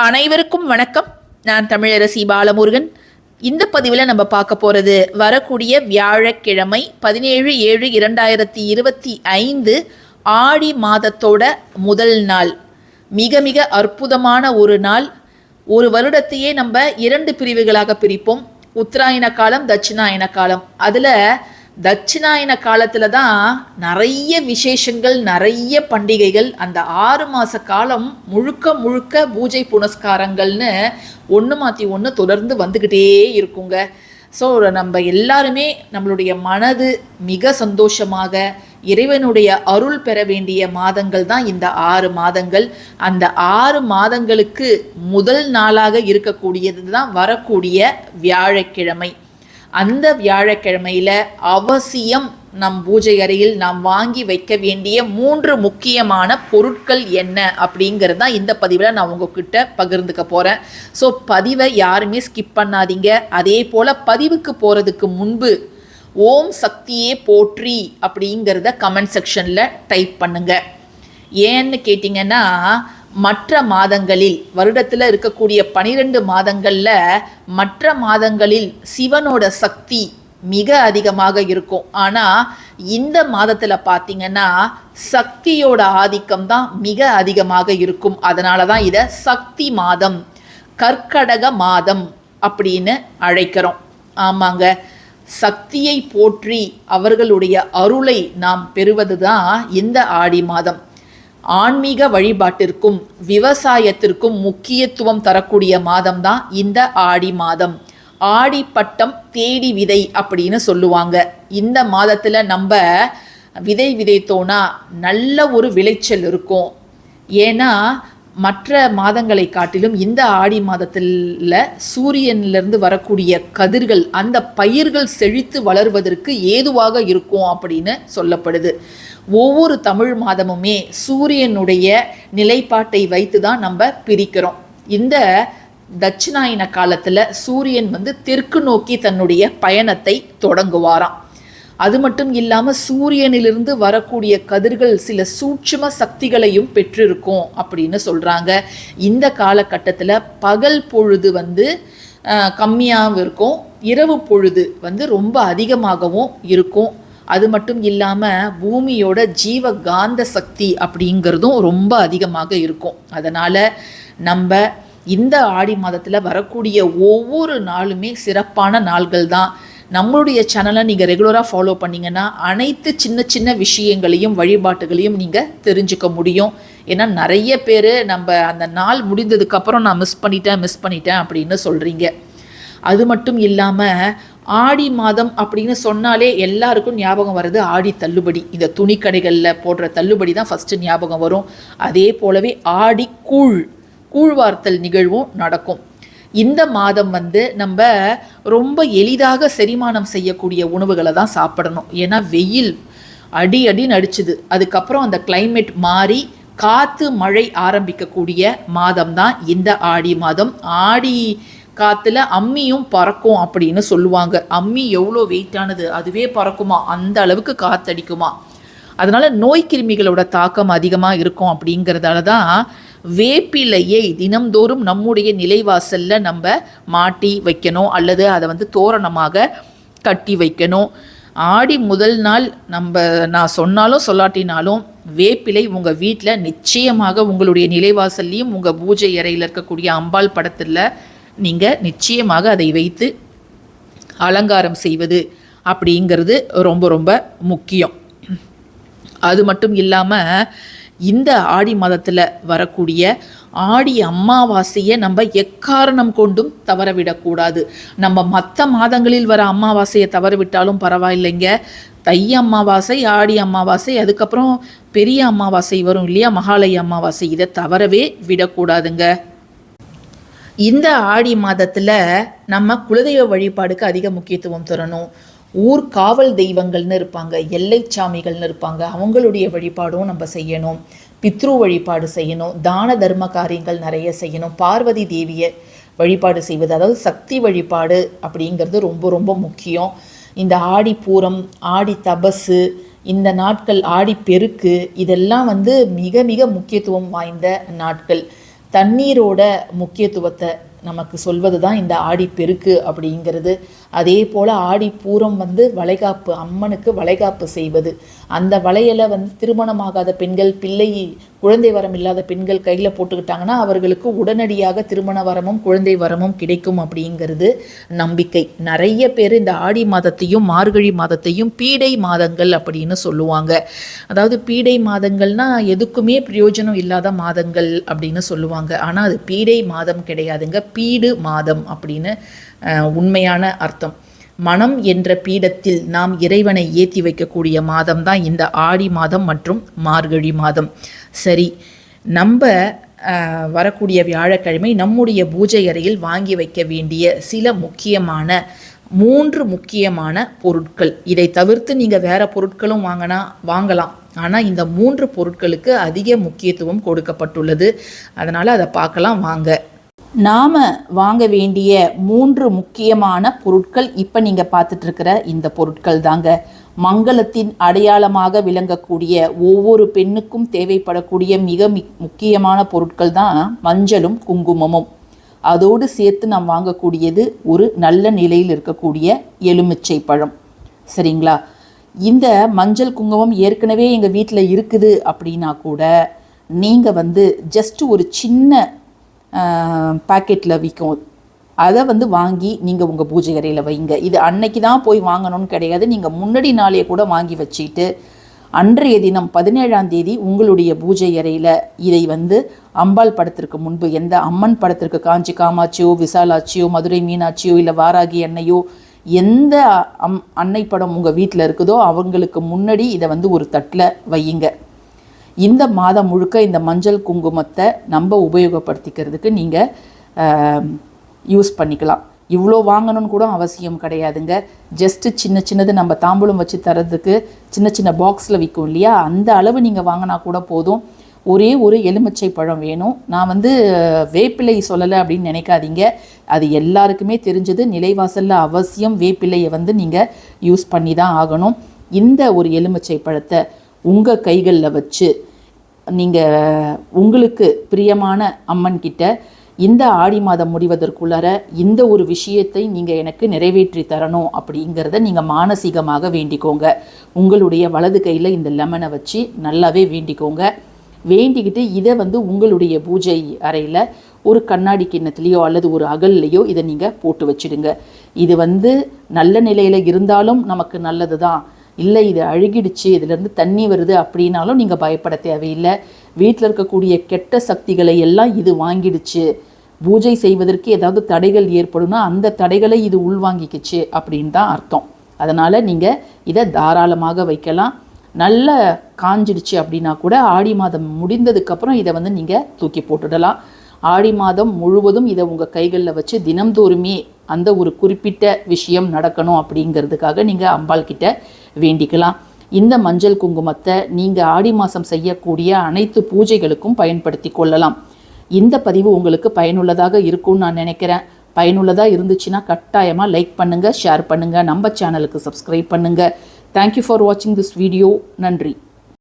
அனைவருக்கும் வணக்கம். நான் தமிழரசி பாலமுருகன். இந்த பதிவில் நம்ம பார்க்க போகிறது வரக்கூடிய வியாழக்கிழமை பதினேழு ஏழு இரண்டாயிரத்தி இருபத்தி ஐந்து ஆடி மாதத்தோட முதல் நாள். மிக மிக அற்புதமான ஒரு நாள். ஒரு வருடத்தையே நம்ம இரண்டு பிரிவுகளாக பிரிப்போம். உத்தராயண காலம் தட்சிணாயன காலம். அதில் தட்சிணாயன காலத்தில் தான் நிறைய விசேஷங்கள் நிறைய பண்டிகைகள் அந்த ஆறு மாத காலம் முழுக்க முழுக்க பூஜை புனஸ்காரங்கள்னு ஒன்று மாற்றி ஒன்று தொடர்ந்து வந்துக்கிட்டே இருக்குங்க. ஸோ நம்ம எல்லாருமே நம்மளுடைய மனது மிக சந்தோஷமாக இறைவனுடைய அருள் பெற வேண்டிய மாதங்கள் தான் இந்த ஆறு மாதங்கள். அந்த ஆறு மாதங்களுக்கு முதல் நாளாக இருக்கக்கூடியது தான் வரக்கூடிய வியாழக்கிழமை. அந்த வியாழக்கிழமையில் அவசியம் நம் பூஜை அறையில் நாம் வாங்கி வைக்க வேண்டிய மூன்று முக்கியமான பொருட்கள் என்ன அப்படிங்கிறது தான் இந்த பதிவில் நான் உங்ககிட்ட பகிர்ந்துக்க போகிறேன் ஸோ பதிவை யாருமே ஸ்கிப் பண்ணாதீங்க. அதே போல் பதிவுக்கு போகிறதுக்கு முன்பு ஓம் சக்தியே போற்றி அப்படிங்கிறத கமெண்ட் செக்ஷனில் டைப் பண்ணுங்க. ஏன்னு கேட்டிங்கன்னா மற்ற மாதங்களில் வருடத்தில் இருக்கக்கூடிய பனிரெண்டு மாதங்களில் மற்ற மாதங்களில் சிவனோட சக்தி மிக அதிகமாக இருக்கும். ஆனால் இந்த மாதத்தில் பார்த்தீங்கன்னா சக்தியோட ஆதிக்கம் தான் மிக அதிகமாக இருக்கும். அதனால தான் இதை சக்தி மாதம் கற்கடக மாதம் அப்படின்னு அழைக்கிறோம். ஆமாங்க. சக்தியை போற்றி அவர்களுடைய அருளை நாம் பெறுவது தான் இந்த ஆடி மாதம். ஆன்மீக வழிபாட்டிற்கும் விவசாயத்திற்கும் முக்கியத்துவம் தரக்கூடிய மாதம் தான் இந்த ஆடி மாதம். ஆடி பட்டம் தேடி விதை அப்படின்னு சொல்லுவாங்க. இந்த மாதத்தில் நம்ம விதை விதைத்தோன்னா நல்ல ஒரு விளைச்சல் இருக்கும். ஏன்னா மற்ற மாதங்களை காட்டிலும் இந்த ஆடி மாதத்தில் சூரியன்லேருந்து வரக்கூடிய கதிர்கள் அந்த பயிர்கள் செழித்து வளர்வதற்கு ஏதுவாக இருக்கும் அப்படின்னு சொல்லப்படுது. ஒவ்வொரு தமிழ் மாதமுமே சூரியனுடைய நிலைப்பாட்டை வைத்து தான் நம்ம பிரிக்கிறோம். இந்த தட்சிணாயன காலத்தில் சூரியன் வந்து தெற்கு நோக்கி தன்னுடைய பயணத்தை தொடங்குவாராம். அது மட்டும் இல்லாமல் சூரியனிலிருந்து வரக்கூடிய கதிர்கள் சில சூட்சும சக்திகளையும் பெற்றிருக்கும் அப்படின்னு சொல்கிறாங்க இந்த காலகட்டத்தில் பகல் பொழுது வந்து கம்மியாகவும் இருக்கும் இரவு பொழுது வந்து ரொம்ப அதிகமாகவும் இருக்கும். அது மட்டும் இல்லாமல் பூமியோட ஜீவ காந்த சக்தி அப்படிங்கிறதும் ரொம்ப அதிகமாக இருக்கும். அதனால் நம்ம இந்த ஆடி மாதத்தில் வரக்கூடிய ஒவ்வொரு நாளுமே சிறப்பான நாள்கள் தான். நம்மளுடைய சேனலை நீங்கள் ரெகுலராக ஃபாலோ பண்ணிங்கன்னா அனைத்து சின்ன சின்ன விஷயங்களையும் வழிபாட்டுகளையும் நீங்கள் தெரிஞ்சுக்க முடியும். ஏன்னா நிறைய பேர் நம்ம அந்த நாள் முடிந்ததுக்கப்புறம் நான் மிஸ் பண்ணிட்டேன் மிஸ் பண்ணிட்டேன் அப்படின்னு சொல்கிறீங்க அது மட்டும் இல்லாமல் ஆடி மாதம் அப்படின்னு சொன்னாலே எல்லாருக்கும் ஞாபகம் வருது ஆடி தள்ளுபடி. இந்த துணி கடைகளில் போடுற தள்ளுபடி தான் ஃபஸ்ட்டு ஞாபகம் வரும். அதே போலவே ஆடி கூழ் கூழ்வார்த்தல் நிகழ்வும் நடக்கும். இந்த மாதம் வந்து நம்ம ரொம்ப எளிதாக செரிமானம் செய்யக்கூடிய உணவுகளை தான் சாப்பிடணும். ஏன்னா வெயில் அடி அடி நடிச்சுது. அதுக்கப்புறம் அந்த கிளைமேட் மாறி காற்று மழை ஆரம்பிக்கக்கூடிய மாதம் தான் இந்த ஆடி மாதம். ஆடி காற்றுல அம்மியும் பறக்கும் அப்படின்னு சொல்லுவாங்க. அம்மி எவ்வளோ வெயிட்டானது அதுவே பறக்குமா? அந்த அளவுக்கு காற்றடிக்குமா அதனால் நோய் கிருமிகளோட தாக்கம் அதிகமாக இருக்கும் அப்படிங்கிறதால தான் வேப்பிலையை தினம்தோறும் நம்முடைய நிலைவாசலில் நம்ம மாட்டி வைக்கணும். அல்லது அதை வந்து தோரணமாக கட்டி வைக்கணும். ஆடி முதல் நாள் நம்ம நான் சொன்னாலும் சொல்லாட்டினாலும் வேப்பிலை உங்கள் வீட்டில் நிச்சயமாக உங்களுடைய நிலைவாசல்லையும் உங்கள் பூஜை அறையில் இருக்கக்கூடிய அம்பாள் படத்தில் நீங்கள் நிச்சயமாக அதை வைத்து அலங்காரம் செய்வது அப்படிங்கிறது ரொம்ப ரொம்ப முக்கியம். அது மட்டும் இல்லாமல் இந்த ஆடி மாதத்தில் வரக்கூடிய ஆடி அமாவாசையை நம்ம எக்காரணம் கொண்டும் தவற விடக்கூடாது நம்ம மற்ற மாதங்களில் வர அமாவாசையை தவற விட்டாலும் பரவாயில்லைங்க. தை அமாவாசை ஆடி அமாவாசை அதுக்கப்புறம் பெரிய அமாவாசை வரும் இல்லையா? மகாலய அமாவாசை இதை தவறவே விடக்கூடாதுங்க இந்த ஆடி மாதத்தில் நம்ம குலதெய்வ வழிபாடுக்கு அதிக முக்கியத்துவம் தரணும். ஊர் காவல் தெய்வங்கள்னு இருப்பாங்க எல்லை சாமிகள்னு இருப்பாங்க அவங்களுடைய வழிபாடும் நம்ம செய்யணும். பித்ரு வழிபாடு செய்யணும் தான தர்ம காரியங்கள் நிறைய செய்யணும் பார்வதி தேவியை வழிபாடு செய்வது அதாவது சக்தி வழிபாடு அப்படிங்கிறது ரொம்ப ரொம்ப முக்கியம். இந்த ஆடி பூரம் ஆடி தபசு இந்த நாட்கள் ஆடி பெருக்கு இதெல்லாம் வந்து மிக மிக முக்கியத்துவம் வாய்ந்த நாட்கள். தண்ணீரோட முக்கியத்துவத்தை நமக்கு சொல்வது தான் இந்த ஆடிப்பெருக்கு அப்படிங்கிறது. அதே போல் ஆடி பூரம் வந்து வளைகாப்பு அம்மனுக்கு வளைகாப்பு செய்வது. அந்த வளையலை வந்து திருமணமாகாத பெண்கள் பிள்ளை குழந்தை வரம் இல்லாத பெண்கள் கையில் போட்டுக்கிட்டாங்கன்னா அவர்களுக்கு உடனடியாக திருமண வரமும் குழந்தை வரமும் கிடைக்கும் அப்படிங்கிறது நம்பிக்கை. நிறைய பேர் இந்த ஆடி மாதத்தையும் மார்கழி மாதத்தையும் பீடை மாதங்கள் அப்படின்னு சொல்லுவாங்க. அதாவது பீடை மாதங்கள்னா எதுக்குமே பிரயோஜனம் இல்லாத மாதங்கள் அப்படின்னு சொல்லுவாங்க. ஆனால் அது பீடை மாதம் கிடையாதுங்க. பீடு மாதம் அப்படின்னு உண்மையான அர்த்தம். மனம் என்ற பீடத்தில் நாம் இறைவனை ஏற்றி வைக்கக்கூடிய மாதம் தான் இந்த ஆடி மாதம் மற்றும் மார்கழி மாதம். சரி நம்ம வரக்கூடிய வியாழக்கிழமை நம்முடைய பூஜை அறையில் வாங்கி வைக்க வேண்டிய சில முக்கியமான மூன்று முக்கியமான பொருட்கள். இதை தவிர்த்து நீங்கள் வேறு பொருட்களும் வாங்கினா வாங்கலாம். ஆனால் இந்த மூன்று பொருட்களுக்கு அதிக முக்கியத்துவம் கொடுக்கப்பட்டுள்ளது. அதனால் அதை பார்க்கலாம் வாங்க. நாம் வாங்க வேண்டிய மூன்று முக்கியமான பொருட்கள் இப்போ நீங்கள் பார்த்துட்ருக்கிற இந்த பொருட்கள் தாங்க. மங்களத்தின் அடையாளமாக விளங்கக்கூடிய ஒவ்வொரு பெண்ணுக்கும் தேவைப்படக்கூடிய மிக முக்கியமான பொருட்கள் தான் மஞ்சளும் குங்குமமும். அதோடு சேர்த்து நாம் வாங்கக்கூடியது ஒரு நல்ல நிலையில் இருக்கக்கூடிய எலுமிச்சை பழம். சரிங்களா? இந்த மஞ்சள் குங்குமம் ஏற்கனவே எங்கள் வீட்டில் இருக்குது அப்படின்னா கூட நீங்கள் வந்து ஜஸ்ட் ஒரு சின்ன பாக்கெட்டில் விற்கும் அதை வந்து வாங்கி நீங்கள் உங்கள் பூஜை அறையில் வைங்க. இது அன்னைக்கு தான் போய் வாங்கணும்னு கிடையாது. நீங்கள் முன்னாடி நாளே கூட வாங்கி வச்சுட்டு அன்றைய தினம் பதினேழாம் தேதி உங்களுடைய பூஜை அறையில் இதை வந்து அம்பாள் படத்திற்கு முன்பு எந்த அம்மன் படத்திற்கு காஞ்சி காமாட்சியோ விசாலாட்சியோ மதுரை மீனாட்சியோ இல்லை வாராகி அன்னையோ எந்த அம் அன்னை படம் உங்கள் வீட்டில் இருக்குதோ அவங்களுக்கு முன்னாடி இதை வந்து ஒரு தட்டில் வையுங்க. இந்த மாதம் முழுக்க இந்த மஞ்சள் குங்குமத்தை நம்ம உபயோகப்படுத்திக்கிறதுக்கு நீங்கள் யூஸ் பண்ணிக்கலாம். இவ்வளோ வாங்கணும்னு கூட அவசியம் கிடையாதுங்க. ஜஸ்ட்டு சின்ன சின்னது நம்ம தாம்பூலம் வச்சு தரதுக்கு சின்ன சின்ன பாக்ஸில் விற்கும் இல்லையா? அந்த அளவு நீங்கள் வாங்கினா கூட போதும். ஒரே ஒரு எலுமிச்சை பழம் வேணும். நான் வந்து வேப்பிலை சொல்லலை அப்படின்னு நினைக்காதீங்க. அது எல்லாருக்குமே தெரிஞ்சது. நிலைவாசலில் அவசியம் வேப்பிலையை வந்து நீங்கள் யூஸ் பண்ணி தான் ஆகணும். இந்த ஒரு எலுமிச்சை பழத்தை உங்கள் கைகளில் வச்சு நீங்கள் உங்களுக்கு பிரியமான அம்மன் கிட்ட இந்த ஆடி மாதம் முடிவதற்குள்ளார இந்த ஒரு விஷயத்தை நீங்கள் எனக்கு நிறைவேற்றி தரணும் அப்படிங்கிறத நீங்கள் மானசீகமாக வேண்டிக்கோங்க. உங்களுடைய வலது கையில் இந்த லெமனை வச்சு நல்லாவே வேண்டிக்கோங்க. வேண்டிக்கிட்டு இதை வந்து உங்களுடைய பூஜை அறையில் ஒரு கண்ணாடி கிண்ணத்துலேயோ அல்லது ஒரு அகல்லையோ இதை நீங்கள் போட்டு வச்சிடுங்க. இது வந்து நல்ல நிலையில் இருந்தாலும் நமக்கு நல்லது தான் இல்லை இது அழுகிடுச்சு இதுலேருந்து தண்ணி வருது அப்படின்னாலும் நீங்கள் பயப்பட தேவையில்லை. வீட்டில் இருக்கக்கூடிய கெட்ட சக்திகளை எல்லாம் இது வாங்கிடுச்சு. பூஜை செய்வதற்கு ஏதாவது தடைகள் ஏற்படும்னா அந்த தடைகளை இது உள்வாங்கிக்கிச்சு அப்படின்னு தான் அர்த்தம். அதனால் நீங்கள் இதை தாராளமாக வைக்கலாம். நல்ல காஞ்சிடுச்சு அப்படின்னா கூட ஆடி மாதம் முடிந்ததுக்கப்புறம் இதை வந்து நீங்கள் தூக்கி போட்டுடலாம். ஆடி மாதம் முழுவதும் இதை உங்கள் கைகளில் வச்சு தினம்தோறுமே அந்த ஒரு குறிப்பிட்ட விஷயம் நடக்கணும் அப்படிங்கிறதுக்காக நீங்கள் அம்பாள் கிட்ட வேண்டிக்கலாம். இந்த மஞ்சள் குங்குமத்தை நீங்கள் ஆடி மாதம் செய்யக்கூடிய அனைத்து பூஜைகளுக்கும் பயன்படுத்தி கொள்ளலாம். இந்த பதிவு உங்களுக்கு பயனுள்ளதாக இருக்கும்னு நான் நினைக்கிறேன். பயனுள்ளதாக இருந்துச்சுன்னா கட்டாயமாக லைக் பண்ணுங்கள் ஷேர் பண்ணுங்கள் நம்ம சேனலுக்கு சப்ஸ்கிரைப் பண்ணுங்கள் தேங்க்யூ ஃபார் வாட்சிங் திஸ் வீடியோ நன்றி.